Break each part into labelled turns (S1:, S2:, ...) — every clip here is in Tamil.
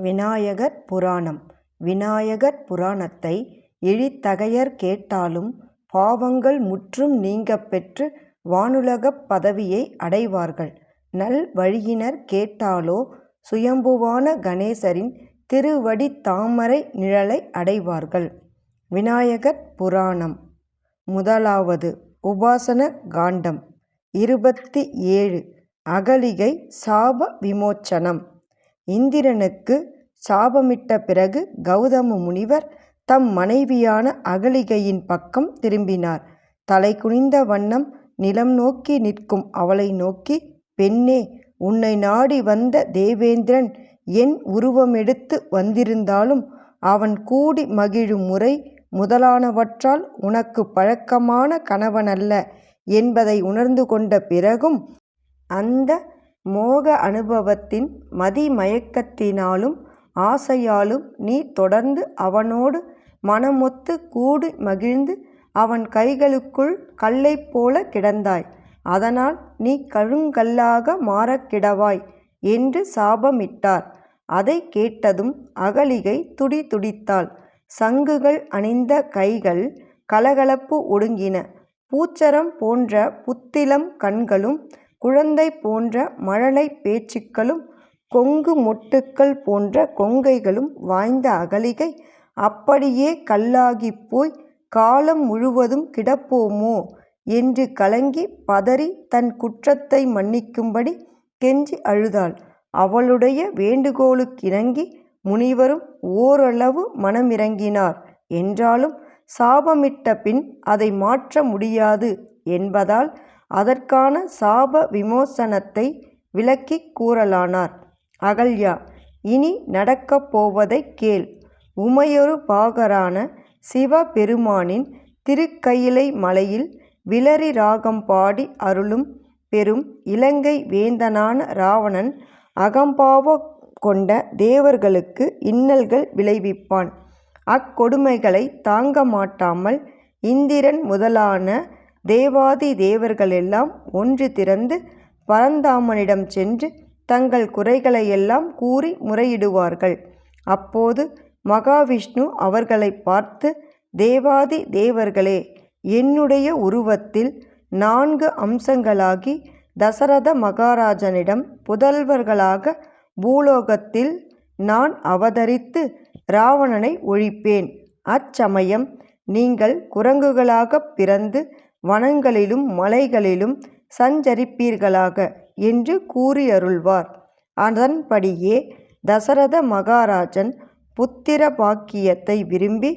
S1: விநாயகர் புராணம் விநாயகர் புராணத்தை இழித்தகையர் கேட்டாலும் பாவங்கள் முற்றும் நீங்கப் பெற்று வானுலகப் பதவியை அடைவார்கள். நல் வழியினர் கேட்டாலோ சுயம்புவான கணேசரின் திருவடி தாமரை நிழலை அடைவார்கள். விநாயகர் புராணம் முதலாவது உபாசன காண்டம் இருபத்தி ஏழு அகலிகை சாப விமோச்சனம் இந்திரனுக்கு சாபமிட்ட பிறகு கௌதம முனிவர் தம் மனைவியான அகலிகையின் பக்கம் திரும்பினார். தலை குனிந்த வண்ணம் நிலம் நோக்கி நிற்கும் அவளை நோக்கி பெண்ணே உன்னை நாடி வந்த தேவேந்திரன் என் உருவமெடுத்து வந்திருந்தாலும் அவன் கூடி மகிழும் முறை முதலானவற்றால் உனக்கு பழக்கமான கணவனல்ல என்பதை உணர்ந்து கொண்ட பிறகும் அந்த மோக அனுபவத்தின் மதிமயக்கத்தினாலும் ஆசையாலும் நீ தொடர்ந்து அவனோடு மனமொத்து கூடி மகிழ்ந்து அவன் கைகளுக்குள் கல்லைப் போல கிடந்தாய். அதனால் நீ கழுங்கல்லாக மாறக் கிடவாய் என்று சாபமிட்டார். அதை கேட்டதும் அகலிகை துடிதுடித்தாள். சங்குகள் அணிந்த கைகள் கலகலப்பு ஒடுங்கின. பூச்சரம் போன்ற புத்திலம் கண்களும் குழந்தை போன்ற மழலைப் பேச்சுக்களும் கொங்கு மொட்டுக்கள் போன்ற கொங்கைகளும் வாய்ந்த அகலிகை அப்படியே கல்லாகிப் போய் காலம் முழுவதும் கிடப்போமோ என்று கலங்கிப் பதறி தன் குற்றத்தை மன்னிக்கும்படி கெஞ்சி அழுதாள். அவளுடைய வேண்டுகோளுக்கிணங்கி முனிவரும் ஓரளவு மனமிறங்கினார் என்றாலும் சாபமிட்ட பின் அதை மாற்ற முடியாது என்பதால் அதற்கான சாப விமோசனத்தை விளக்கிக் கூறலானார். அகல்யா இனி நடக்கப் போவதைக் கேள். உமையொரு பாகரான சிவபெருமானின் திருக்கயிலை மலையில் விளரி ராகம் பாடி அருளும் பெரும் இலங்கை வேந்தனான ராவணன் அகம்பாவ கொண்ட தேவர்களுக்கு இன்னல்கள் விளைவிப்பான். அக்கொடுமைகளை தாங்க மாட்டாமல் இந்திரன் முதலான தேவாதி தேவர்களெல்லாம் ஒன்று திறந்து பரந்தாமனிடம் சென்று தங்கள் குறைகளை எல்லாம் கூறி முறையிடுவார்கள். அப்போது மகாவிஷ்ணு அவர்களை பார்த்து தேவாதி தேவர்களே என்னுடைய உருவத்தில் நான்கு அம்சங்களாகி தசரத மகாராஜனிடம் புதல்வர்களாக பூலோகத்தில் நான் அவதரித்து ராவணனை ஒழிப்பேன். அச்சமயம் நீங்கள் குரங்குகளாகப் பிறந்து வனங்களிலும் மலைகளிலும் சஞ்சரிப்பீர்களாக என்று கூறியருள்வார். அதன்படியே தசரத மகாராஜன் புத்திர பாக்கியத்தை விரும்பி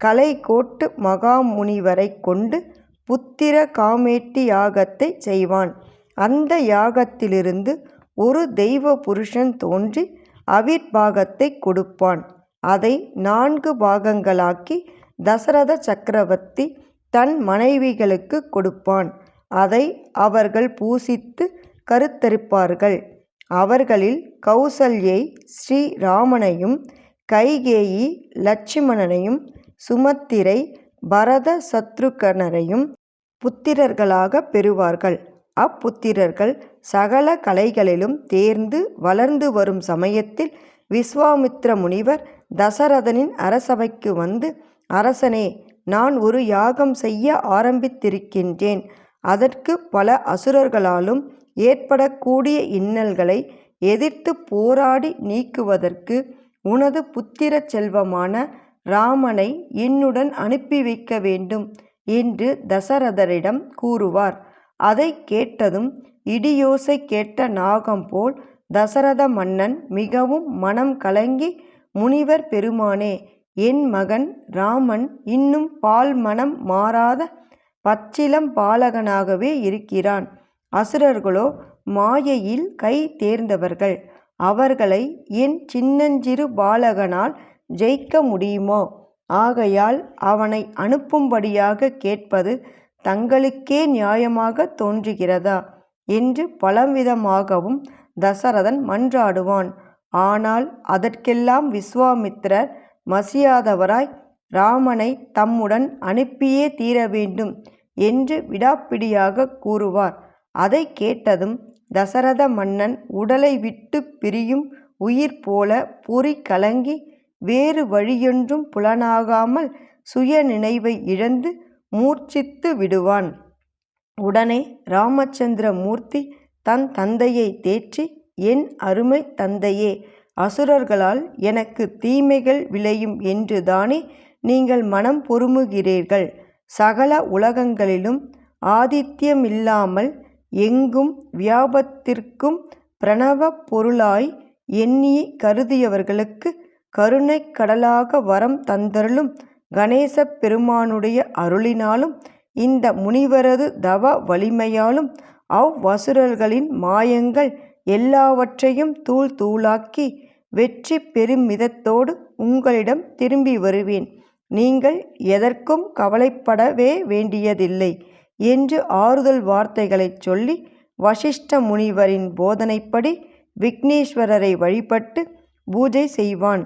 S1: கலைகோட்டு மகாமுனிவரை கொண்டு புத்திர காமேட்டி யாகத்தைச் செய்வான். அந்த யாகத்திலிருந்து ஒரு தெய்வ புருஷன் தோன்றி அவிர்பாகத்தை கொடுப்பான். அதை நான்கு பாகங்களாக்கி தசரத சக்கரவர்த்தி தன் மனைவிகளுக்குக் கொடுப்பான். அதை அவர்கள் பூசித்து கருத்தரிப்பார்கள். அவர்களில் கௌசல்யை ஸ்ரீராமனையும் கைகேயி லட்சுமணனையும் சுமத்திரை பரத சத்ருகனரையும் புத்திரர்களாகப் பெறுவார்கள். அப்புத்திரர்கள் சகல கலைகளிலும் தேர்ந்து வளர்ந்து வரும் சமயத்தில் விஸ்வாமித்ர முனிவர் தசரதனின் அரசவைக்கு வந்து அரசனே நான் ஒரு யாகம் செய்ய ஆரம்பித்திருக்கின்றேன். அதற்கு பல அசுரர்களாலும் ஏற்படக்கூடிய இன்னல்களை எதிர்த்துப் போராடி நீக்குவதற்கு உனது புத்திர செல்வமான ராமனை என்னுடன் அனுப்பி வைக்க வேண்டும் என்று தசரதரிடம் கூறுவார். அதைக் கேட்டதும் இடியோசை கேட்ட நாகம் போல் தசரத மன்னன் மிகவும் மனம் கலங்கி முனிவர் பெருமானே என் மகன் ராமன் இன்னும் பால்மணம் மாறாத பச்சிலம் பாலகனாகவே இருக்கிறான். அசுரர்களோ மாயையில் கை தேர்ந்தவர்கள். அவர்களை என் சின்னஞ்சிறு பாலகனால் ஜெயிக்க முடியுமோ? ஆகையால் அவனை அனுப்பும்படியாக கேட்பது தங்களுக்கே நியாயமாக தோன்றுகிறதா? என்று பலவிதமாகவும் தசரதன் மன்றாடுவான். ஆனால் அதற்கெல்லாம் விஸ்வாமித்ரர் மசியாதவராய் ராமனை தம்முடன் அனுப்பியே தீர வேண்டும் என்று விடாப்பிடியாகக் கூறுவார். அதைக் கேட்டதும் தசரத மன்னன் உடலை விட்டுப் பிரியும் உயிர் போல பொறி கலங்கி வேறு வழியொன்றும் புலனாகாமல் சுய நினைவை இழந்து மூர்ச்சித்து விடுவான். உடனே ராமச்சந்திர மூர்த்தி தன் தந்தையை தேற்றி என் அருமை தந்தையே அசுரர்களால் எனக்கு தீமைகள் விளையும் என்று தானே நீங்கள் மனம் பொறுமுகிறீர்கள். சகல உலகங்களிலும் ஆதித்யமில்லாமல் எங்கும் வியாபத்திற்கும் பிரணவ பொருளாய் எண்ணி கருதியவர்களுக்கு கருணைக் கடலாக வரம் தந்தருளும் கணேச பெருமானுடைய அருளினாலும் இந்த முனிவரது தவ வலிமையாலும் அவ்வசுரர்களின் மாயங்கள் எல்லாவற்றையும் தூள் தூளாக்கி வெற்றி பெருமிதத்தோடு உங்களிடம் திரும்பி வருவேன். நீங்கள் எதற்கும் கவலைப்படவே வேண்டியதில்லை என்று ஆறுதல் வார்த்தைகளைச் சொல்லி வசிஷ்ட முனிவரின் போதனைப்படி விக்னேஸ்வரரை வழிபட்டு பூஜை செய்வான்.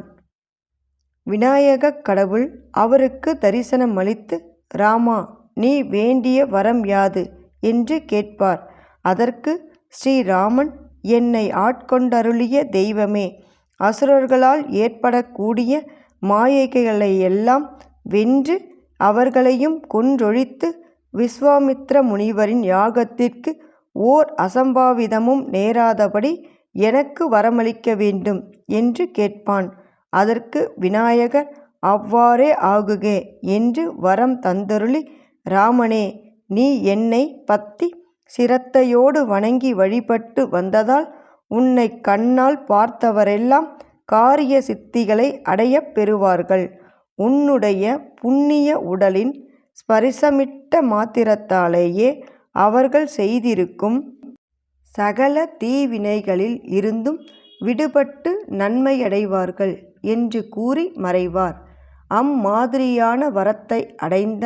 S1: விநாயகக் கடவுள் அவருக்கு தரிசனம் அளித்து ராமா நீ வேண்டிய வரம் யாது? என்று கேட்பார். அதற்கு ஸ்ரீராமன் என்னை ஆட்கொண்டருளிய தெய்வமே அசுரர்களால் ஏற்படக்கூடிய மாயைகளையெல்லாம் வென்று அவர்களையும் கொன்றொழித்து விஸ்வாமித்ர முனிவரின் யாகத்திற்கு ஓர் அசம்பாவிதமும் நேராதபடி எனக்கு வரமளிக்க வேண்டும் என்று கேட்பான். அதற்கு விநாயகர் அவ்வாறே ஆகுகே என்று வரம் தந்தருளி ராமனே நீ என்னை பத்தி சிரத்தையோடு வணங்கி வழிபட்டு வந்ததால் உன்னை கண்ணால் பார்த்தவரெல்லாம் காரிய சித்திகளை அடையப் பெறுவார்கள். உன்னுடைய புண்ணிய உடலின் ஸ்பரிசமிட்ட மாத்திரத்தாலேயே அவர்கள் செய்திருக்கும் சகல தீவினைகளில் இருந்தும் விடுபட்டு நன்மையடைவார்கள் என்று கூறி மறைவார். அம்மாதிரியான வரத்தை அடைந்த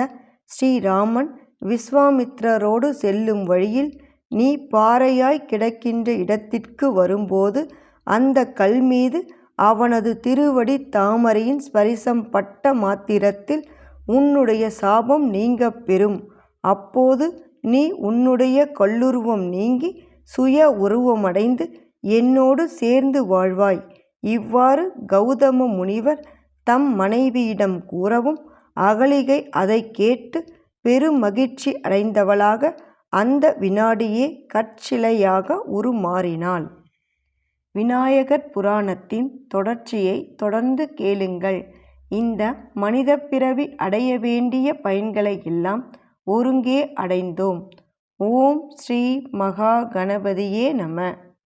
S1: ஸ்ரீராமன் விஸ்வாமித்ரரோடு செல்லும் வழியில் நீ பாறையாய் கிடக்கின்ற இடத்திற்கு வரும்போது அந்த கல் மீது அவனது திருவடி தாமரையின் ஸ்பரிசம் பட்ட மாத்திரத்தில் உன்னுடைய சாபம் நீங்கப் பெறும். அப்போது நீ உன்னுடைய கல்லுருவம் நீங்கி சுய உருவமடைந்து என்னோடு சேர்ந்து வாழ்வாய். இவ்வாறு கௌதம முனிவர் தம் மனைவியிடம் கூறவும் அகலிகை அதைக் கேட்டுப் பெருமகிழ்ச்சி அடைந்தவளாக அந்த வினாடியே கற்சிலையாக உருமாறினாள். விநாயகர் புராணத்தின் தொடர்ச்சியைத் தொடர்ந்து கேளுங்கள். இந்த மனிதப் பிறவி அடைய வேண்டிய பயன்களை எல்லாம் ஒருங்கே அடைந்தோம். ஓம் ஸ்ரீ மகா கணபதியே நம